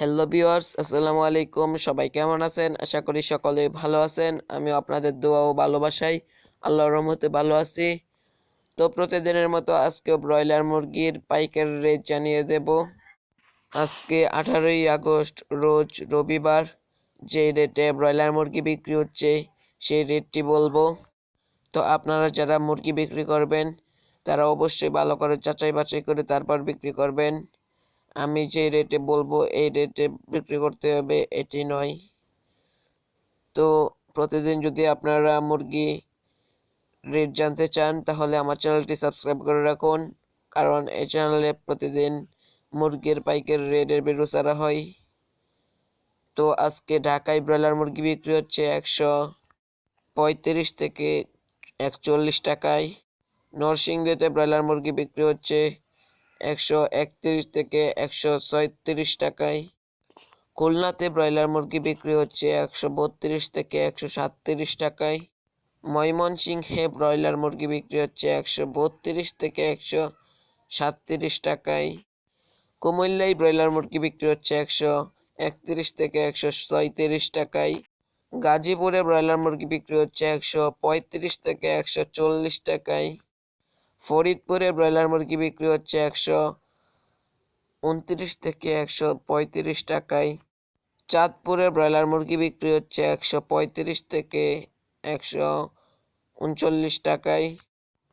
Hello viewers আসসালামু আলাইকুম। সবাই কেমন আছেন? আশা করি সকলে ভালো আছেন। আমি আপনাদের দোয়া ও ভালোবাসাই আল্লাহর রহমতে ভালো আছি। তো প্রতিদিনের মতো আজকেও ব্রয়লার মুরগির পাইকারি রেট জানিয়ে দেব। আজকে আঠারোই আগস্ট, রোজ রবিবার যে রেটে ব্রয়লার মুরগি বিক্রি হচ্ছে, সেই রেটটি বলব। তো আপনারা যারা মুরগি বিক্রি করবেন, তারা অবশ্যই ভালো করে যাচাই বাছাই করে তারপর বিক্রি করবেন। আমি যে রেটে বলব, এই রেটে বিক্রি করতে হবে, এটি নয়। তো প্রতিদিন যদি আপনারা মুরগি রেট জানতে চান, তাহলে আমার চ্যানেলটি সাবস্ক্রাইব করে রাখুন। কারণ এই চ্যানেলে প্রতিদিন মুরগির পাইকারি রেটের ভিডিও ছাড়া হয়। তো আজকে ঢাকায় ব্রয়লার মুরগি বিক্রি হচ্ছে একশো পঁয়ত্রিশ থেকে একচল্লিশ টাকায়। নরসিংদীতে ব্রয়লার মুরগি বিক্রি হচ্ছে একশো একত্রিশ থেকে একশো ছয়ত্রিশ টাকায়। খুলনাতে ব্রয়লার মুরগি বিক্রি হচ্ছে একশো বত্রিশ থেকে একশো সাতত্রিশ টাকায়। ময়মনসিংহে ব্রয়লার মুরগি বিক্রি হচ্ছে একশো বত্রিশ থেকে একশো সাতত্রিশ টাকায়। কুমিল্লায় ব্রয়লার মুরগি বিক্রি হচ্ছে একশো একত্রিশ থেকে একশো ছয়ত্রিশ টাকায়। গাজীপুরে ব্রয়লার মুরগি বিক্রি হচ্ছে একশো পঁয়ত্রিশ থেকে একশো চল্লিশ টাকায়। ফরিদপুরে ব্রয়লার মুরগি বিক্রি হচ্ছে একশো উনত্রিশ থেকে একশো পঁয়ত্রিশ টাকায়। চাঁদপুরে ব্রয়লার মুরগি বিক্রি হচ্ছে একশো পঁয়ত্রিশ থেকে একশো উনচল্লিশ টাকায়।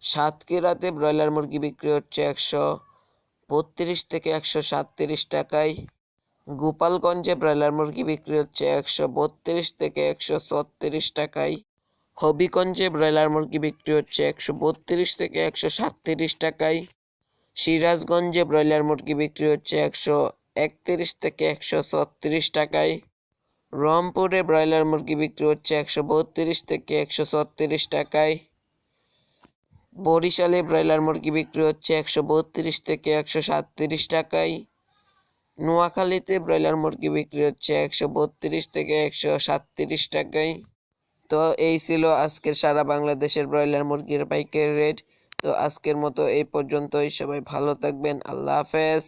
সাতক্ষীরাতে ব্রয়লার মুরগি বিক্রি হচ্ছে একশো বত্রিশ থেকে একশো সাতত্রিশ টাকায়। গোপালগঞ্জে ব্রয়লার মুরগি বিক্রি হচ্ছে একশো বত্রিশ থেকে একশো ছত্রিশ টাকায়। হবিগঞ্জে ব্রয়লার মুরগি বিক্রি হচ্ছে একশো বত্রিশ থেকে একশো সাতত্রিশ টাকায়। সিরাজগঞ্জে ব্রয়লার মুরগি বিক্রি হচ্ছে একশো একত্রিশ থেকে একশো ছত্রিশ টাকায়। রংপুরে ব্রয়লার মুরগি বিক্রি হচ্ছে একশো বত্রিশ থেকে একশো ছত্রিশ টাকায়। বরিশালে ব্রয়লার মুরগি বিক্রি হচ্ছে একশো বত্রিশ থেকে একশো সাতত্রিশ টাকায়। নোয়াখালীতে ব্রয়লার মুরগি বিক্রি হচ্ছে একশো বত্রিশ থেকে একশো সাতত্রিশ টাকায়। তো এই ছিল আজকের সারা বাংলাদেশের ব্রয়লার মুরগির পাইকারি রেট। তো আজকের মতো এই পর্যন্তই। সবাই ভালো থাকবেন। আল্লাহ হাফেজ।